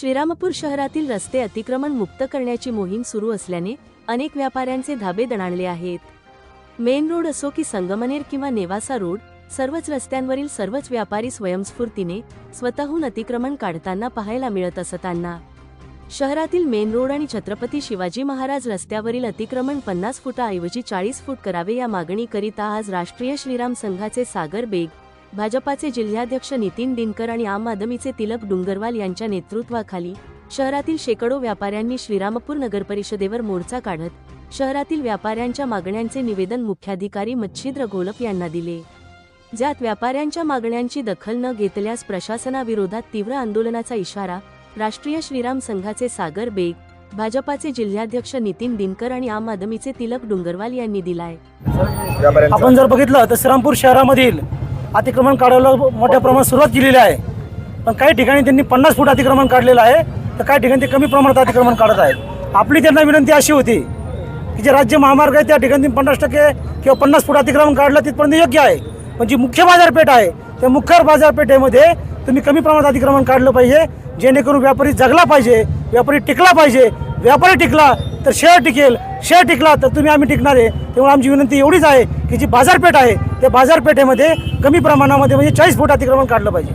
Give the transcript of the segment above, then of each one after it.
श्रीरामपूर शहरातील रस्ते अतिक्रमण मुक्त करण्याची मोहीम सुरू असल्याने अनेक व्यापाऱ्यांचे धाबे दणाणले आहेत. मेन रोड असो की संगमनेर किंवा नेवासा रोड सर्वच रस्त्यांवरील सर्वच व्यापारी स्वयंस्फूर्तीने स्वतःहून अतिक्रमण काढताना पाहायला मिळत असताना. शहरातील मेन रोड आणि छत्रपती शिवाजी महाराज रस्त्यावरील अतिक्रमण पन्नास फुटाऐवजी चाळीस फूट करावे या मागणीकरिता आज राष्ट्रीय श्रीराम संघाचे सागर बेग भाजपाचे जिल्हाध्यक्ष नितीन दिनकर आणि आम आदमीचे तिलक डुंगरवाल यांच्या नेतृत्वाखाली शहरातील शेकडो व्यापाऱ्यांनी श्रीरामपूर नगरपरिषदेवर मोर्चा काढत शहरातील व्यापाऱ्यांच्या मागण्यांचे निवेदन मुख्याधिकारी मच्छिद्र घोलप यांना दिले. ज्यात व्यापाऱ्यांच्या मागण्यांची दखल न घेतल्यास प्रशासनाविरोधात तीव्र आंदोलनाचा इशारा राष्ट्रीय श्रीराम संघाचे सागर बेग भाजपाचे जिल्हाध्यक्ष नितीन दिनकर आणि आम आदमीचे तिलक डुंगरवाल यांनी दिलाय. आपण जर बघितलं तर श्रीरामपूर शहरामधील अतिक्रमण काढायला मोठ्या प्रमाणात सुरुवात केलेली आहे. पण काही ठिकाणी त्यांनी पन्नास फूट अतिक्रमण काढलेलं आहे. तर काही ठिकाणी ते कमी प्रमाणात अतिक्रमण काढत आहेत. आपली त्यांना विनंती अशी होती की जे राज्य महामार्ग आहे त्या ठिकाणी पन्नास टक्के किंवा पन्नास फूट अतिक्रमण काढलं तिथपर्यंत योग्य आहे. पण जी मुख्य बाजारपेठ आहे त्या मुख्य बाजारपेठेमध्ये तुम्ही कमी प्रमाणात अतिक्रमण काढलं पाहिजे. जेणेकरून व्यापारी जगला पाहिजे व्यापारी टिकला पाहिजे व्यापारी टिकला तर शेअर टिकेल शेअर टिकला तर तुम्ही आम्ही टिकणार आहे. त्यामुळे आमची विनंती एवढीच आहे की जी बाजारपेठ आहे त्या बाजारपेठेमध्ये कमी प्रमाणामध्ये म्हणजे चाळीस फूट अतिक्रमण काढलं पाहिजे.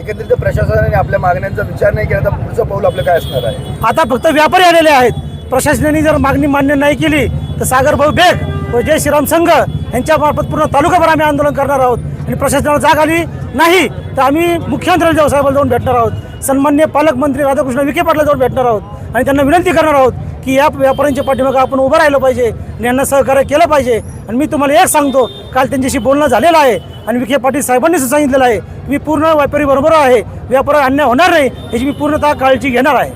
एकंदरीत प्रशासनाने आपल्या मागण्यांचा विचार नाही केला तर पुढचं पाऊल आपलं काय असणार आहे? आता फक्त व्यापारी आलेले आहेत. प्रशासनाने जर मागणी मान्य नाही केली तर सागर भाऊ बेग व जय श्रीराम संघ यांच्या मार्फत पूर्ण तालुकाभर आम्ही आंदोलन करणार आहोत. आणि प्रशासनाला जाग आली नाही तर आम्ही मुख्यमंत्री साहेबांना जाऊन भेटणार आहोत. सन्मान्य पालकमंत्री राधाकृष्ण विखे पाटला जाऊन भेटणार आहोत. आणि त्यांना विनंती करणार आहोत की या व्यापाऱ्यांच्या पाठीमागं आपण उभं राहिलं पाहिजे आणि यांना सहकार्य केलं पाहिजे. आणि मी तुम्हाला एक सांगतो काल त्यांच्याशी बोलणं झालेलं आहे आणि विखे पाटील साहेबांनी सांगितलेलं आहे मी पूर्ण व्यापारी बरोबर आहे व्यापार अन्याय होणार नाही याची मी पूर्णतः काळजी घेणार आहे.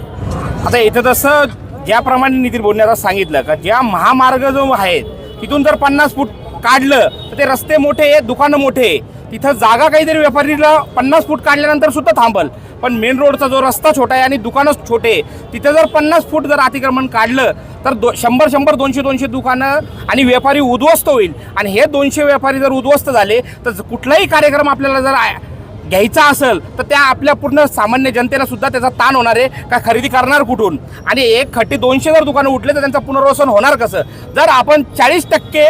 आता इथं तसं ज्याप्रमाणे नितीन बोलण्याचा सांगितलं का ज्या महामार्ग जो आहे तिथून जर पन्नास फूट काढलं तर ते रस्ते मोठे आहे दुकानं मोठे आहे. तिथं जागा काहीतरी व्यापारीला पन्नास फूट काढल्यानंतर सुद्धा थांबल. पण मेन रोडचा जो रस्ता छोटा आहे आणि दुकानच छोटे तिथं जर पन्नास फूट जर अतिक्रमण काढलं तर दो शंभर शंभर दोनशे दोनशे दुकानं आणि व्यापारी उद्ध्वस्त होईल. आणि हे दोनशे व्यापारी जर उद्ध्वस्त झाले तर कुठलाही कार्यक्रम आपल्याला जर घ्यायचा असेल तर त्या आपल्या पूर्ण सामान्य जनतेला सुद्धा त्याचा ताण होणार आहे का खरेदी करणार कुठून? आणि एक खट्टी दोनशे जर दुकानं उठले तर त्यांचं पुनर्वसन होणार कसं? जर आपण चाळीस टक्के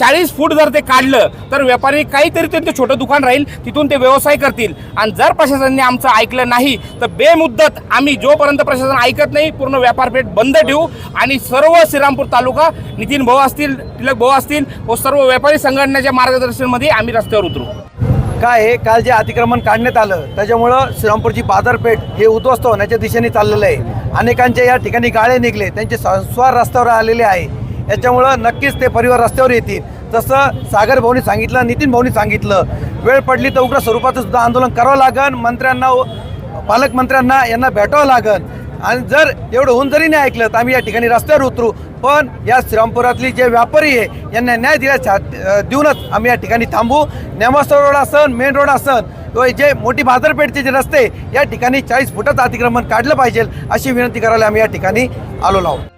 चाळीस फूट जर ते काढलं तर व्यापारी काहीतरी त्यांचं छोटं दुकान राहील तिथून ते व्यवसाय करतील. आणि जर प्रशासनाने आमचं ऐकलं नाही तर बेमुद्दत आम्ही जोपर्यंत प्रशासन ऐकत नाही पूर्ण व्यापारपेठ बंद ठेवू आणि सर्व श्रीरामपूर तालुका नितीन भाऊ असतील तिलक भाऊ असतील व सर्व व्यापारी संघटनेच्या मार्गदर्शनमध्ये आम्ही रस्त्यावर उतरू. काय हे? काल जे अतिक्रमण काढण्यात आलं त्याच्यामुळं श्रीरामपूरची बाजारपेठ हे उद्ध्वस्त होण्याच्या दिशेने चाललेलं आहे. अनेकांच्या या ठिकाणी गाळे निघले त्यांचे संस्वार रस्त्यावर आलेले आहे. याच्यामुळं नक्कीच ते परिवार रस्त्यावर येतील. तसं सागर भाऊनी सांगितलं नितीन भाऊनी सांगितलं वेळ पडली तर उग्र स्वरूपाचं सुद्धा आंदोलन करावं लागन मंत्र्यांना पालकमंत्र्यांना यांना भेटावं लागन. आणि जर एवढं होऊन जरी नाही ऐकलं तर आम्ही या ठिकाणी रस्त्यावर उतरू. पण या श्रीरामपुरातली जे व्यापारी आहे यांना न्याय दिल्या देऊनच आम्ही या ठिकाणी थांबू. नेमास्तर रोड असन मेन रोड असन किंवा जे मोठी बाजारपेठचे जे रस्ते या ठिकाणी चाळीस फुटाचं अतिक्रमण काढलं पाहिजे अशी विनंती करायला आम्ही या ठिकाणी आलो आहोत.